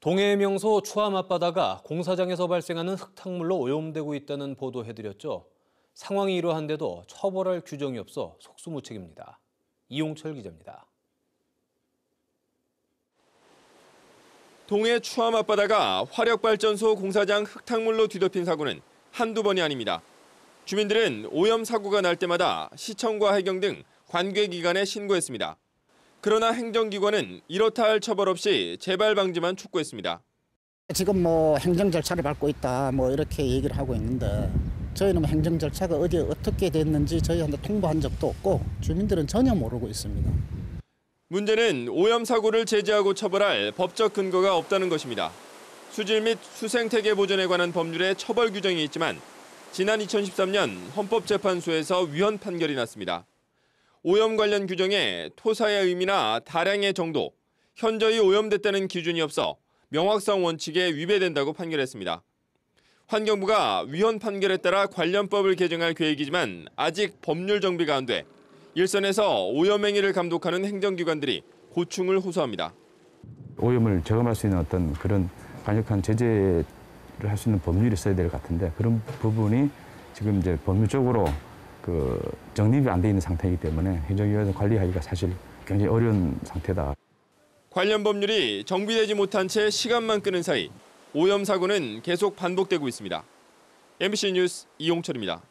동해의 명소 추암 앞바다가 공사장에서 발생하는 흙탕물로 오염되고 있다는 보도해드렸죠. 상황이 이러한데도 처벌할 규정이 없어 속수무책입니다. 이용철 기자입니다. 동해 추암 앞바다가 화력발전소 공사장 흙탕물로 뒤덮인 사고는 한두 번이 아닙니다. 주민들은 오염 사고가 날 때마다 시청과 해경 등 관계기관에 신고했습니다. 그러나 행정기관은 이렇다 할 처벌 없이 재발 방지만 촉구했습니다. 지금 뭐 행정 절차를 밟고 있다 뭐 이렇게 얘기를 하고 있는데 저희는 뭐 행정 절차가 어디에 어떻게 됐는지 저희한테 통보한 적도 없고 주민들은 전혀 모르고 있습니다. 문제는 오염 사고를 제재하고 처벌할 법적 근거가 없다는 것입니다. 수질 및 수생태계 보존에 관한 법률에 처벌 규정이 있지만 지난 2013년 헌법재판소에서 위헌 판결이 났습니다. 오염 관련 규정에 토사의 의미나 다량의 정도, 현저히 오염됐다는 기준이 없어 명확성 원칙에 위배된다고 판결했습니다. 환경부가 위헌 판결에 따라 관련법을 개정할 계획이지만 아직 법률 정비가 안 돼 일선에서 오염 행위를 감독하는 행정기관들이 고충을 호소합니다. 오염을 저감할 수 있는 어떤 그런 강력한 제재를 할 수 있는 법률이 있어야 될 것 같은데 그런 부분이 지금 이제 법률적으로 그 정립이 안 돼 있는 상태이기 때문에 행정기관에서 관리하기가 사실 굉장히 어려운 상태다. 관련 법률이 정비되지 못한 채 시간만 끄는 사이 오염 사고는 계속 반복되고 있습니다. MBC 뉴스 이용철입니다.